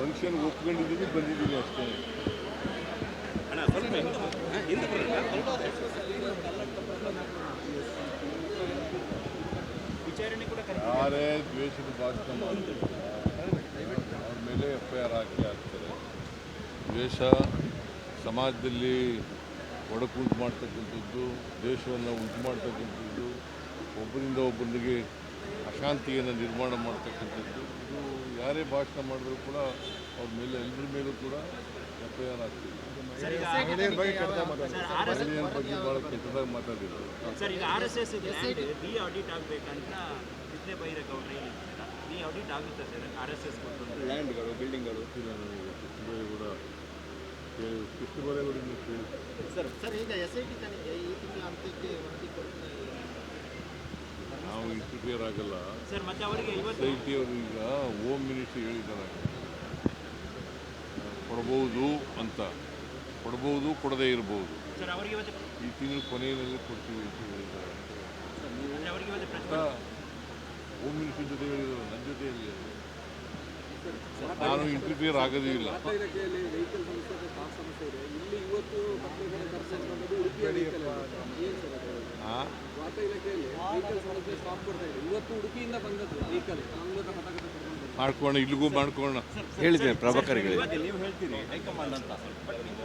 Function ಒಪ್ಕೊಂಡಿದ್ದೀವಿ ಬಂದಿದ್ದೀವಿ ಅಷ್ಟೇ ಯಾರೇ ದ್ವೇಷದ ಭಾಷಣ ಮಾಡ್ತಾರೆ. ಅವ್ರ ಮೇಲೆ ಎಫ್ ಐ ಆರ್ ಹಾಕಿ ಹಾಕ್ತಾರೆ. ದ್ವೇಷ, ಸಮಾಜದಲ್ಲಿ ಒಡಕುಂಟು ಮಾಡ್ತಕ್ಕಂಥದ್ದು ದೇಶವನ್ನು ಉಂಟು ಮಾಡ್ತಕ್ಕಂಥದ್ದು ಒಬ್ಬರಿಂದ ಒಬ್ಬರಿಗೆ ಅಶಾಂತಿಯನ್ನು ನಿರ್ಮಾಣ ಮಾಡ್ತಕ್ಕಂಥದ್ದು, ಇದು ಯಾರೇ ಭಾಷಣ ಮಾಡಿದ್ರು ಕೂಡ ಅವ್ರ ಮೇಲೆ ಎಲ್ಲರ ಮೇಲೂ ಕೂಡ ಎಫ್ ಐ ಆರ್ ಆಗ್ತಿದೆ ಮಹಿಳೆಯರ ಬಗ್ಗೆ ಭಾಳ ಕೆಟ್ಟದಾಗಿ ಮಾತಾಡಿದ್ರು ಸರ್ ಈಗ R S S D audit ಆಗಬೇಕಂತ ಡಿ ಆಡಿಟ್ ಆಗುತ್ತೆ ಸರ್ ಆರ್ ಎಸ್ ಲ್ಯಾಂಡ್ಗಳು ಬಿಲ್ಡಿಂಗ್ಗಳು ಕೂಡ ಕೇಳಿ ಸರ್ ಸರ್ ಈಗ ಎಸ್ ಐ ಟಿ ತನಿಖೆ ಈ ತಿಂಗಳ ಅಂತ್ಯಕ್ಕೆ ವರದಿ ಕೊಡ್ತಾ ನಾವು ಇಂಟರ್ಫಿಯರ್ ಆಗಲ್ಲ. ಸರ್ ಮತ್ತೆ ಅವರಿಗೆ ಇವತ್ತು ಎಸ್ ಐ ಟಿ ಅವರು ಈಗ ಹೋಮ್ ಮಿನಿಸ್ಟ್ರಿ ಹೇಳಿದ್ದಾರೆ. ಕೊಡ್ಬೋದು ಅಂತ. ಕೊಡ್ಬೋದು ಕೊಡದೇ ಇರ್ಬೋದು. ಸರ್ ಅವರಿಗೆ ಇವತ್ತು ಈ ತಿಂಗಳು ಕೊನೆಯಲ್ಲಿ ಕೊಡ್ತೀವಿ ಅಂತ ಹೇಳಿದ್ದಾರೆ. ಹೋಮ್ ಮಿನಿಸ್ಟ್ರಿ ಜೊತೆ ಹೇಳಿದ್ರು ನನ್ನ ಜೊತೆ ಹೇಳಿದ್ರು. ನಾನು ಇಂಟರ್ಫಿಯರ್ ಆಗೋದೇ ಇಲ್ಲ. ಇವತ್ತು ಉಡುಪಿಯಿಂದ ಬಂದದ್ದು ವೆಹಿಕಲ್ ಮಾಡ್ಕೋಣ ಇಲ್ಲಿಗೂ ಮಾಡ್ಕೋಣ ಹೇಳಿದ್ದೇನೆ ಪ್ರಭಾಕರ್ಗೆ. ನೀವು ಹೇಳ್ತೀರಿ ಹೈಕಮಾಂಡ್ ಅಂತ. ಬಟ್ ನಿಮ್ಮ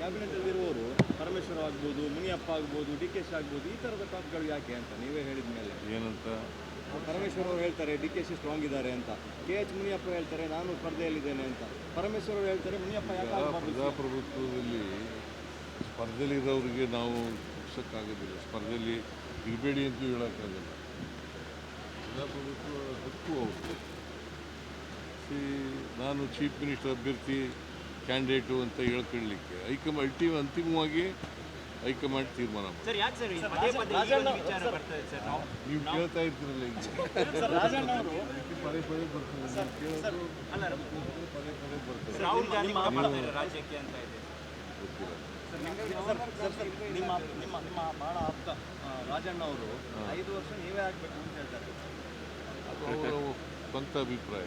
ಕ್ಯಾಬಿನೆಟ್ ಅಲ್ಲಿ ಇರುವವರು ಪರಮೇಶ್ವರ್ ಆಗ್ಬೋದು ಮುನಿಯಪ್ಪ ಆಗ್ಬೋದು ಡಿ ಕೆ ಶಿ ಆಗ್ಬೋದು ಈ ಥರದ ಟಾಪ್ಗಳು ಯಾಕೆ ಅಂತ ನೀವೇ ಹೇಳಿದ ಮೇಲೆ. ಏನಂತ? ಪರಮೇಶ್ವರ ಅವರು ಹೇಳ್ತಾರೆ ಡಿ ಕೆ ಶಿ ಸ್ಟ್ರಾಂಗ್ ಇದ್ದಾರೆ ಅಂತ. ಕೆ ಎಚ್ ಮುನಿಯಪ್ಪ ಹೇಳ್ತಾರೆ ನಾನು ಸ್ಪರ್ಧೆಯಲ್ಲಿದ್ದೇನೆ ಅಂತ. ಪರಮೇಶ್ವರ ಅವರು ಹೇಳ್ತಾರೆ ಮುನಿಯಪ್ಪ ಯಾಕೆ? ಪ್ರಜಾಪ್ರಭುತ್ವದಲ್ಲಿ ಸ್ಪರ್ಧೆಯಲ್ಲಿರೋರಿಗೆ ನಾವು ಮುಗಿಸೋಕ್ಕಾಗೋದಿಲ್ಲ ಸ್ಪರ್ಧೆಯಲ್ಲಿ ಇರಬೇಡಿ ಅಂತ ಹೇಳೋಕ್ಕಾಗಲ್ಲ. ಪ್ರಜಾಪ್ರಭುತ್ವ ಹಕ್ಕು ಅವರು ಸಿ ನಾನು ಚೀಫ್ ಮಿನಿಸ್ಟರ್ ಅಭ್ಯರ್ಥಿ ಕ್ಯಾಂಡಿಡೇಟು ಅಂತ ಹೇಳ್ಕೊಳ್ಳಿಕ್ಕೆ ಹೈಕಮಾಂಡ್ ಅಲ್ಟಿ ಅಂತಿಮವಾಗಿ ಹೈಕಮಾಂಡ್ ತೀರ್ಮಾನ ಮಾಡಿ ಸರ್ ಯಾಕೆ ಸರ್ ಈ ಪದೇ ಪದೇ ವಿಚಾರ ಬರ್ತದೆ ಸರ್? ನಾವು ನೀವು ಕೇಳ್ತಾ ಇರ್ತೀರಲ್ಲ ಈಗ. ರಾಜಣ್ಣ ಅವರು ಪದೇ ಪದೇ ಬರ್ತದೆ ನಿಮ್ಮ ನಿಮ್ಮ ನಿಮ್ಮ ಭಾಳ ಆಪ್ತ ರಾಜಣ್ಣ ಅವರು ಐದು ವರ್ಷ ನೀವೇ ಆಗ್ಬೇಕು ಅಂತ ಹೇಳ್ತಾರೆ. ಅದು ಅವರ ಸ್ವಂತ ಅಭಿಪ್ರಾಯ.